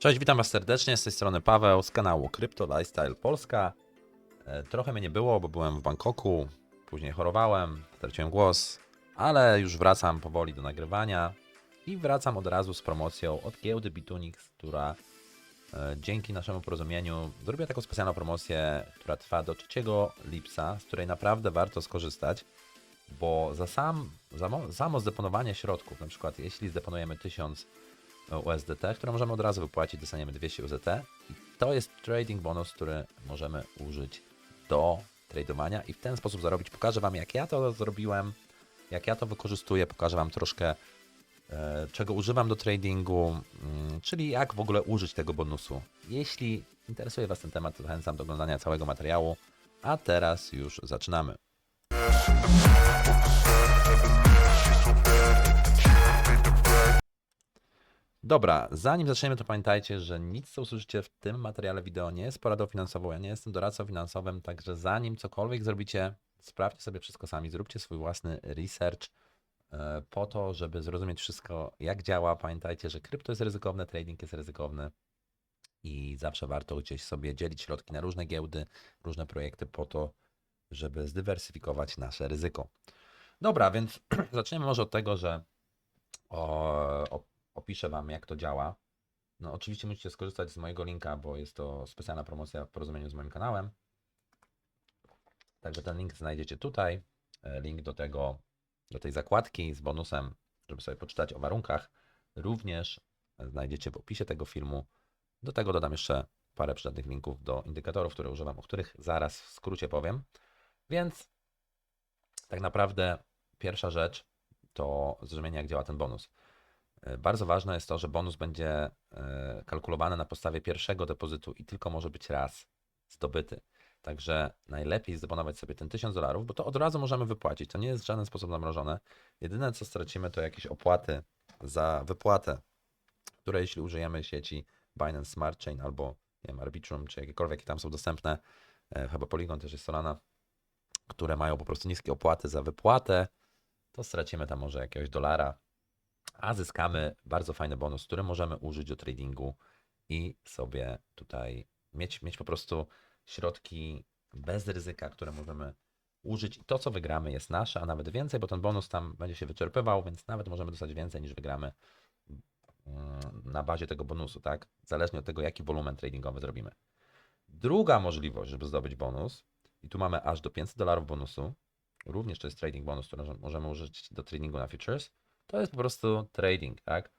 Cześć, witam Was serdecznie, z tej strony Paweł z kanału Crypto Lifestyle Polska. E, Trochę mnie nie było, bo byłem w Bangkoku, później chorowałem, straciłem głos, ale już wracam powoli do nagrywania i wracam od razu z promocją od giełdy Bitunix, która e, dzięki naszemu porozumieniu zrobiła taką specjalną promocję, która trwa do 3 lipca, z której naprawdę warto skorzystać, bo za sam, za mo- samo zdeponowanie środków, na przykład jeśli zdeponujemy 1000 USDT, które możemy od razu wypłacić, dostaniemy 200 USDT i to jest trading bonus, który możemy użyć do tradowania i w ten sposób zarobić. Pokażę Wam, jak ja to zrobiłem, jak ja to wykorzystuję, pokażę Wam troszkę, e, czego używam do tradingu, mm, czyli jak w ogóle użyć tego bonusu. Jeśli interesuje Was ten temat, zachęcam do oglądania całego materiału, a teraz już zaczynamy. Dobra, zanim zaczniemy, to pamiętajcie, że nic, co usłyszycie w tym materiale wideo, nie jest poradą finansową. Ja nie jestem doradcą finansowym, także zanim cokolwiek zrobicie, sprawdźcie sobie wszystko sami, zróbcie swój własny research e, po to, żeby zrozumieć wszystko, jak działa. Pamiętajcie, że krypto jest ryzykowne, trading jest ryzykowny i zawsze warto gdzieś sobie dzielić środki na różne giełdy, różne projekty po to, żeby zdywersyfikować nasze ryzyko. Dobra, więc zaczniemy może od tego, że o, o, opiszę Wam, jak to działa. No, oczywiście musicie skorzystać z mojego linka, bo jest to specjalna promocja w porozumieniu z moim kanałem. Także ten link znajdziecie tutaj. E, Link do tego, do tej zakładki z bonusem, żeby sobie poczytać o warunkach, również znajdziecie w opisie tego filmu. Do tego dodam jeszcze parę przydatnych linków do indykatorów, które używam, o których zaraz w skrócie powiem. Więc tak naprawdę pierwsza rzecz to zrozumienie, jak działa ten bonus. E, Bardzo ważne jest to, że bonus będzie e, kalkulowany na podstawie pierwszego depozytu i tylko może być raz zdobyty. Także najlepiej zdeponować sobie ten 1000 dolarów, bo to od razu możemy wypłacić. To nie jest w żaden sposób zamrożone. Jedyne co stracimy to jakieś opłaty za wypłatę, które jeśli użyjemy sieci Binance Smart Chain albo nie wiem, Arbitrum, czy jakiekolwiek tam są dostępne, e, chyba Polygon też jest Solana, które mają po prostu niskie opłaty za wypłatę, to stracimy tam może jakiegoś dolara, a zyskamy bardzo fajny bonus, który możemy użyć do tradingu i sobie tutaj mieć, mieć po prostu środki bez ryzyka, które możemy użyć. I to, co wygramy, jest nasze, a nawet więcej, bo ten bonus tam będzie się wyczerpywał, więc nawet możemy dostać więcej niż wygramy mm, na bazie tego bonusu, tak? Zależnie od tego, jaki wolumen tradingowy zrobimy. Druga możliwość, żeby zdobyć bonus, i tu mamy aż do 500 dolarów bonusu, również to jest trading bonus, który możemy- możemy użyć do tradingu na futures, to jest po prostu trading, tak?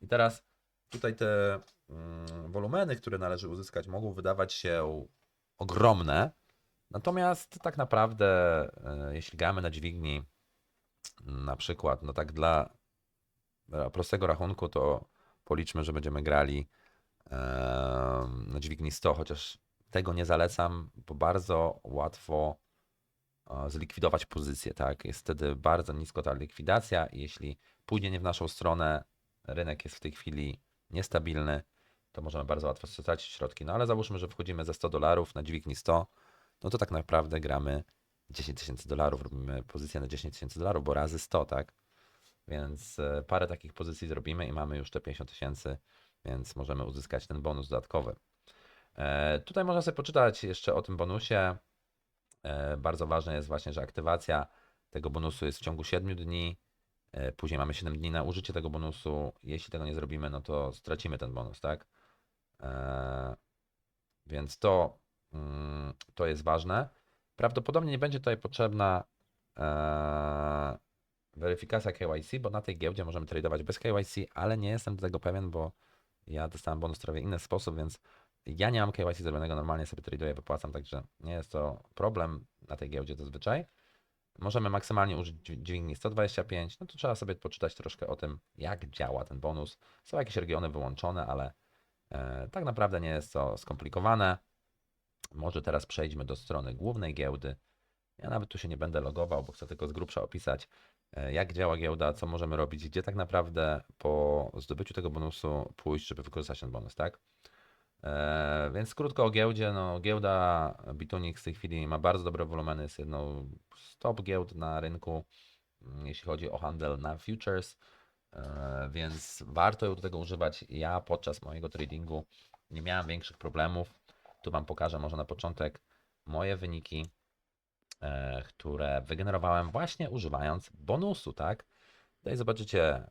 I teraz tutaj te mm, wolumeny, które należy uzyskać, mogą wydawać się ogromne, natomiast tak naprawdę, e, jeśli gramy na dźwigni, na przykład, no tak dla prostego rachunku, to policzmy, że będziemy grali e, na dźwigni 100, chociaż tego nie zalecam, bo bardzo łatwo zlikwidować pozycję, tak? Jest wtedy bardzo nisko ta likwidacja i jeśli pójdzie nie w naszą stronę, rynek jest w tej chwili niestabilny, to możemy bardzo łatwo stracić środki. No ale załóżmy, że wchodzimy za 100 dolarów na dźwigni 100, no to tak naprawdę gramy 10 tysięcy dolarów, robimy pozycję na 10 tysięcy dolarów, bo razy 100, tak? Więc e, parę takich pozycji zrobimy i mamy już te 50 tysięcy, więc możemy uzyskać ten bonus dodatkowy. E, Tutaj można sobie poczytać jeszcze o tym bonusie. E, Bardzo ważne jest właśnie, że aktywacja tego bonusu jest w ciągu 7 dni. E, Później mamy 7 dni na użycie tego bonusu. Jeśli tego nie zrobimy, no to stracimy ten bonus, tak? E, Więc to, mm, to jest ważne. Prawdopodobnie nie będzie tutaj potrzebna weryfikacja KYC, bo na tej giełdzie możemy tradować bez KYC, ale nie jestem do tego pewien, bo ja dostałem bonus w trochę inny sposób, więc ja nie mam KYC zrobionego, normalnie sobie traduję, wypłacam, także nie jest to problem na tej giełdzie zazwyczaj. Możemy maksymalnie użyć dź- dźwigni 125, no to trzeba sobie poczytać troszkę o tym, jak działa ten bonus. Są jakieś regiony wyłączone, ale e, tak naprawdę nie jest to skomplikowane. Może teraz przejdźmy do strony głównej giełdy. Ja nawet tu się nie będę logował, bo chcę tylko z grubsza opisać, e, jak działa giełda, co możemy robić, gdzie tak naprawdę po zdobyciu tego bonusu pójść, żeby wykorzystać ten bonus, tak? E, więc krótko o giełdzie. No, giełda Bitunix w tej chwili ma bardzo dobre wolumeny, jest jedną z top giełd na rynku, mm, jeśli chodzi o handel na futures. E, więc warto ją do tego używać. Ja podczas mojego tradingu nie miałem większych problemów. Tu Wam pokażę może na początek moje wyniki, e, które wygenerowałem właśnie używając bonusu, tak? Tutaj zobaczycie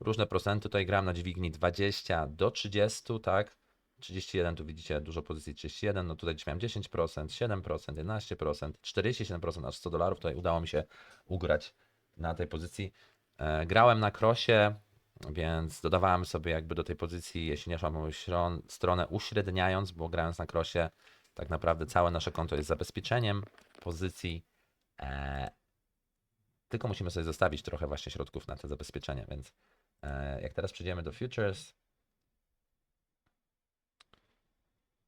różne procenty. Tutaj gram na dźwigni 20 do 30, tak? 31, tu widzicie dużo pozycji 31, no tutaj miałem 10%, 7%, 11%, 47%, aż 100 dolarów tutaj udało mi się ugrać na tej pozycji. E, Grałem na krosie, więc dodawałem sobie jakby do tej pozycji, jeśli nie szłam stronę uśredniając, bo grając na krosie, tak naprawdę całe nasze konto jest zabezpieczeniem pozycji. E, tylko musimy sobie zostawić trochę właśnie środków na te zabezpieczenie, więc jak teraz przejdziemy do futures,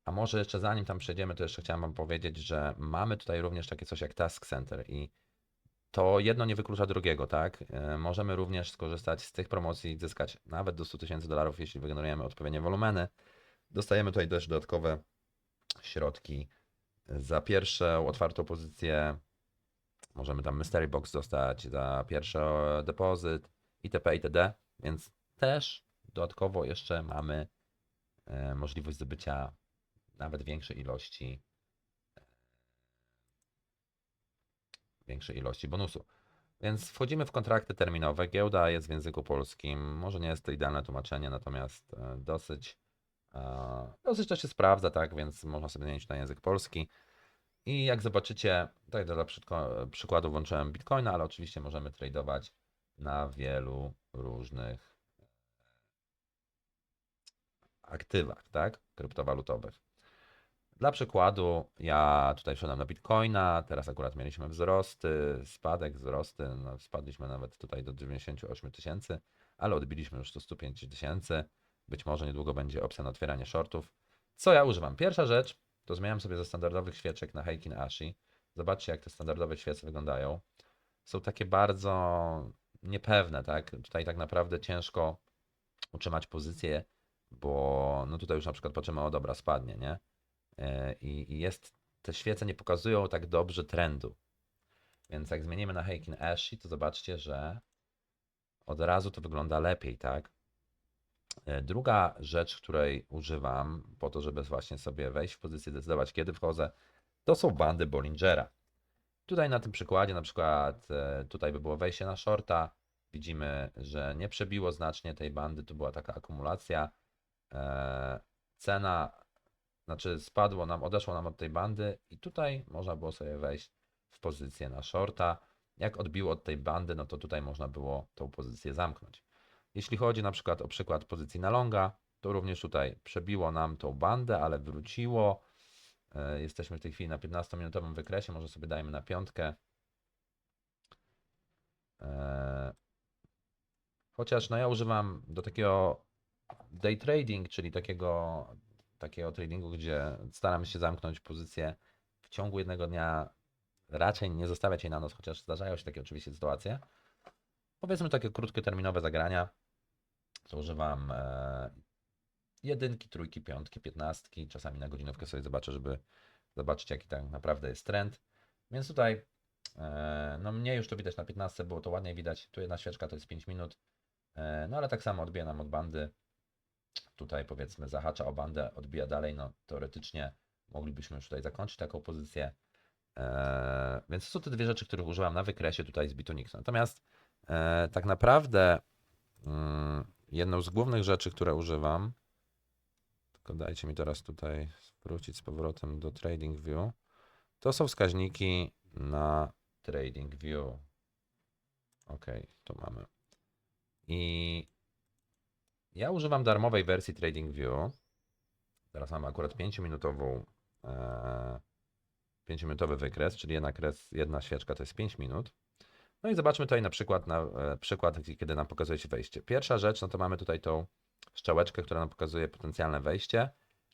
a może jeszcze zanim tam przejdziemy, to jeszcze chciałem Wam powiedzieć, że mamy tutaj również takie coś jak Task Center i to jedno nie wyklucza drugiego, tak? E, Możemy również skorzystać z tych promocji, zyskać nawet do 100 tysięcy dolarów, jeśli wygenerujemy odpowiednie wolumeny. Dostajemy tutaj też dodatkowe środki za pierwszą otwartą pozycję. Możemy tam Mystery Box dostać za pierwszy depozyt itp. itd. Więc też dodatkowo jeszcze mamy e, możliwość zdobycia nawet większej ilości większej ilości bonusu. Więc wchodzimy w kontrakty terminowe. Giełda jest w języku polskim. Może nie jest to idealne tłumaczenie, natomiast e, dosyć, e, dosyć to się sprawdza, tak? Więc można sobie zmienić na język polski. I jak zobaczycie, tutaj dla przykładu włączyłem Bitcoina, ale oczywiście możemy tradować na wielu różnych aktywach, tak? Kryptowalutowych. Dla przykładu, ja tutaj wszedłem na Bitcoina, teraz akurat mieliśmy wzrosty, spadek, wzrosty, no spadliśmy nawet tutaj do 98 tysięcy, ale odbiliśmy już do 105 tysięcy. Być może niedługo będzie opcja na otwieranie shortów. Co ja używam? Pierwsza rzecz, to zmieniam sobie ze standardowych świeczek na Heikin Ashi. Zobaczcie, jak te standardowe świece wyglądają. Są takie bardzo niepewne, tak? Tutaj tak naprawdę ciężko utrzymać pozycję, bo no tutaj już na przykład patrzymy, o dobra, spadnie, nie? E, i, i jest, te świece nie pokazują tak dobrze trendu. Więc jak zmienimy na Heikin Ashi, to zobaczcie, że od razu to wygląda lepiej, tak? E, Druga rzecz, której używam po to, żeby właśnie sobie wejść w pozycję, decydować kiedy wchodzę, to są bandy Bollingera. Tutaj na tym przykładzie, na przykład e, tutaj by było wejście na shorta, widzimy, że nie przebiło znacznie tej bandy, to była taka akumulacja. E, Cena znaczy spadło nam, odeszło nam od tej bandy i tutaj można było sobie wejść w pozycję na shorta. Jak odbiło od tej bandy, no to tutaj można było tą pozycję zamknąć. Jeśli chodzi na przykład o przykład pozycji na longa, to również tutaj przebiło nam tą bandę, ale wróciło. E, Jesteśmy w tej chwili na 15-minutowym wykresie, może sobie dajmy na piątkę. E, Chociaż no ja używam do takiego day trading, czyli takiego takiego tradingu, gdzie staram się zamknąć pozycję w ciągu jednego dnia, raczej nie zostawiać jej na noc, chociaż zdarzają się takie oczywiście sytuacje. Powiedzmy takie krótkie terminowe zagrania, to używam e, jedynki, trójki, piątki, piętnastki, czasami na godzinówkę sobie zobaczę, żeby zobaczyć jaki tak naprawdę jest trend. Więc tutaj e, no mnie już to widać na 15, było to ładnie widać. Tu jedna świeczka to jest 5 minut. E, no ale tak samo odbija nam od bandy tutaj powiedzmy zahacza o bandę, odbija dalej, no teoretycznie moglibyśmy już tutaj zakończyć taką pozycję. Eee, więc to są te dwie rzeczy, których użyłam na wykresie tutaj z Bitonix. Natomiast e, tak naprawdę mm, jedną z głównych rzeczy, które używam, tylko dajcie mi teraz tutaj wrócić z powrotem do TradingView, to są wskaźniki na TradingView. Ok, tu mamy. I ja używam darmowej wersji TradingView. Teraz mamy akurat 5-minutową, e, 5-minutowy wykres, czyli jedna, kres, jedna świeczka to jest 5 minut. No i zobaczmy tutaj na przykład, na, e, przykład, kiedy nam pokazuje się wejście. Pierwsza rzecz, no to mamy tutaj tą strzałeczkę, która nam pokazuje potencjalne wejście,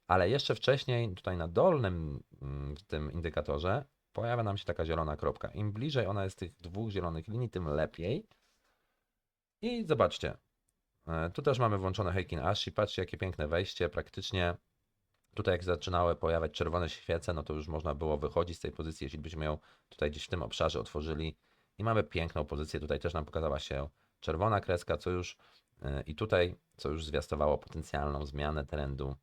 ale jeszcze wcześniej tutaj na dolnym mm, w tym indykatorze pojawia nam się taka zielona kropka. Im bliżej ona jest tych dwóch zielonych linii, tym lepiej. I zobaczcie, E, Tu też mamy włączone Heikin Ashi. Patrzcie, jakie piękne wejście. Praktycznie tutaj, jak zaczynały pojawiać czerwone świece, no to już można było wychodzić z tej pozycji, jeśli byśmy ją tutaj gdzieś w tym obszarze otworzyli. I mamy piękną pozycję. Tutaj też nam pokazała się czerwona kreska, co już i tutaj, co już zwiastowało potencjalną zmianę trendu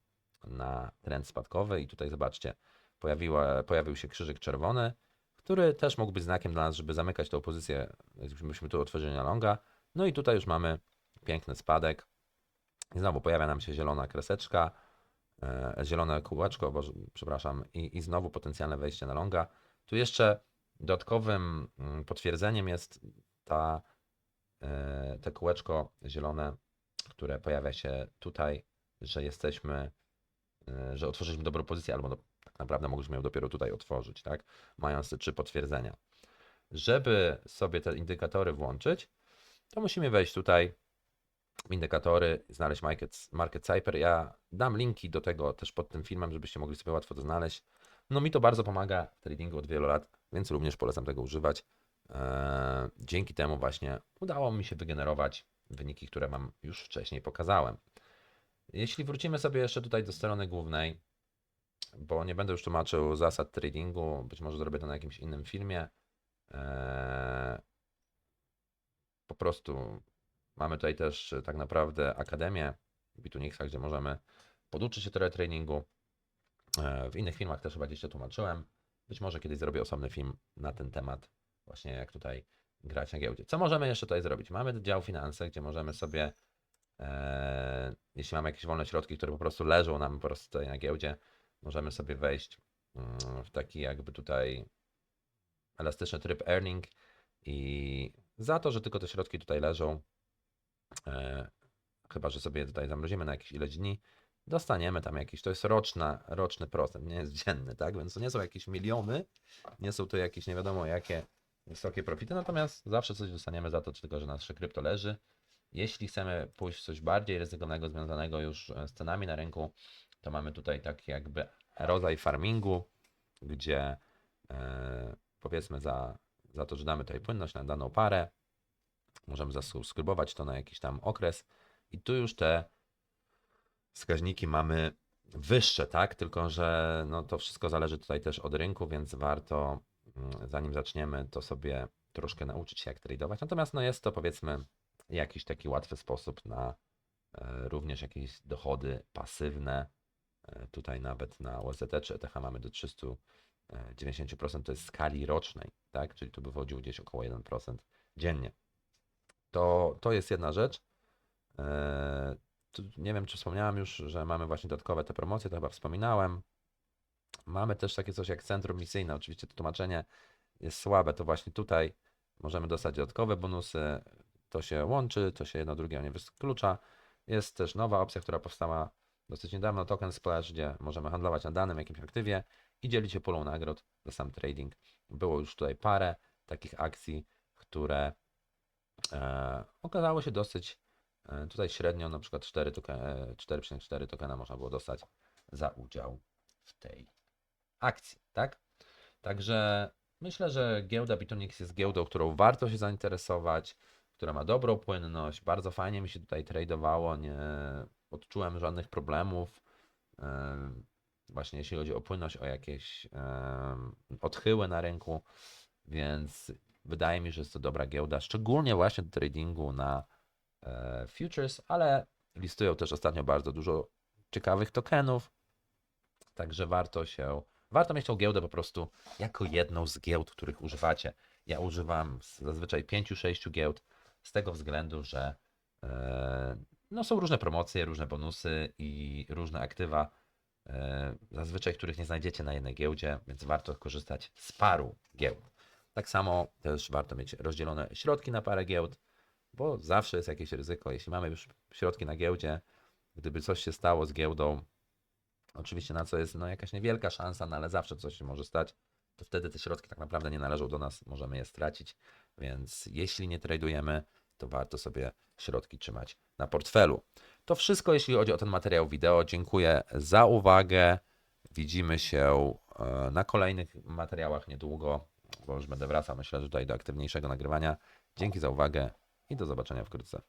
na trend spadkowy. I tutaj zobaczcie, pojawiła, pojawił się krzyżyk czerwony, który też mógł być znakiem dla nas, żeby zamykać tą pozycję, gdybyśmy tu otworzyli na longa. No i tutaj już mamy piękny spadek. I znowu pojawia nam się zielona kreseczka, e, zielone kółeczko, boże, przepraszam, i, i znowu potencjalne wejście na longa. Tu jeszcze dodatkowym mm, potwierdzeniem jest ta, e, te kółeczko zielone, które pojawia się tutaj, że jesteśmy, e, że otworzyliśmy dobrą pozycję, albo no, tak naprawdę mogliśmy ją dopiero tutaj otworzyć, tak? Mając te trzy potwierdzenia. Żeby sobie te indykatory włączyć, to musimy wejść tutaj w indykatory, znaleźć market, market Cypher. Ja dam linki do tego też pod tym filmem, żebyście mogli sobie łatwo to znaleźć. No mi to bardzo pomaga w tradingu od wielu lat, więc również polecam tego używać. Eee, dzięki temu właśnie udało mi się wygenerować wyniki, które Wam już wcześniej pokazałem. Jeśli wrócimy sobie jeszcze tutaj do strony głównej, bo nie będę już tłumaczył zasad tradingu, być może zrobię to na jakimś innym filmie. Eee, po prostu mamy tutaj też tak naprawdę Akademię Bitunixa, gdzie możemy poduczyć się trochę treningu. E, W innych filmach też chyba gdzieś to tłumaczyłem. Być może kiedyś zrobię osobny film na ten temat, właśnie jak tutaj grać na giełdzie. Co możemy jeszcze tutaj zrobić? Mamy dział finanse, gdzie możemy sobie, e, jeśli mamy jakieś wolne środki, które po prostu leżą nam po prostu tutaj na giełdzie, możemy sobie wejść mm, w taki jakby tutaj elastyczny tryb earning i za to, że tylko te środki tutaj leżą, e, chyba że sobie tutaj zamrozimy na jakieś ileś dni, dostaniemy tam jakiś, to jest roczna, roczny procent, nie jest dzienny, tak? Więc to nie są jakieś miliony, nie są to jakieś nie wiadomo jakie wysokie profity, natomiast zawsze coś dostaniemy za to, tylko że nasze krypto leży. Jeśli chcemy pójść w coś bardziej ryzykownego, związanego już e, z cenami na rynku, to mamy tutaj taki jakby rodzaj farmingu, gdzie e, powiedzmy za, za to, że damy tutaj płynność na daną parę, możemy zasubskrybować to na jakiś tam okres i tu już te wskaźniki mamy wyższe, tak? Tylko, że no to wszystko zależy tutaj też od rynku, więc warto, zanim zaczniemy, to sobie troszkę nauczyć się, jak tradować. Natomiast no jest to powiedzmy jakiś taki łatwy sposób na e, również jakieś dochody pasywne. E, Tutaj nawet na USDT czy ETH mamy do 390% to jest skali rocznej, tak? Czyli tu by wychodził gdzieś około 1% dziennie. To, to jest jedna rzecz. E, nie wiem, czy wspomniałem już, że mamy właśnie dodatkowe te promocje, to chyba wspominałem. Mamy też takie coś jak centrum misyjne. Oczywiście to tłumaczenie jest słabe, to właśnie tutaj możemy dostać dodatkowe bonusy. To się łączy, to się jedno drugiego nie wyklucza. Jest też nowa opcja, która powstała dosyć niedawno, Token Splash, gdzie możemy handlować na danym jakimś aktywie i dzielić się pulą nagród za sam trading. Było już tutaj parę takich akcji, które e, okazało się dosyć e, tutaj średnio na przykład 4 token, e, 4,4 tokena można było dostać za udział w tej akcji, tak? Także myślę, że giełda Bitonix jest giełdą, którą warto się zainteresować, która ma dobrą płynność, bardzo fajnie mi się tutaj tradowało, nie odczułem żadnych problemów. Em, Właśnie jeśli chodzi o płynność, o jakieś em, odchyły na rynku, więc wydaje mi się, że jest to dobra giełda, szczególnie właśnie do tradingu na e, futures, ale listują też ostatnio bardzo dużo ciekawych tokenów, także warto się, warto mieć tą giełdę po prostu jako jedną z giełd, których używacie. Ja używam zazwyczaj 5-6 giełd z tego względu, że e, no są różne promocje, różne bonusy i różne aktywa, e, zazwyczaj których nie znajdziecie na jednej giełdzie, więc warto korzystać z paru giełd. Tak samo też warto mieć rozdzielone środki na parę giełd, bo zawsze jest jakieś ryzyko. Jeśli mamy już środki na giełdzie, gdyby coś się stało z giełdą, oczywiście na co jest no, jakaś niewielka szansa, no ale zawsze coś się może stać, to wtedy te środki tak naprawdę nie należą do nas, możemy je stracić. Więc jeśli nie tradujemy, to warto sobie środki trzymać na portfelu. To wszystko, jeśli chodzi o ten materiał wideo. Dziękuję za uwagę. Widzimy się e, na kolejnych materiałach niedługo, bo już będę wracał, myślę, że tutaj do aktywniejszego nagrywania. Dzięki za uwagę i do zobaczenia wkrótce.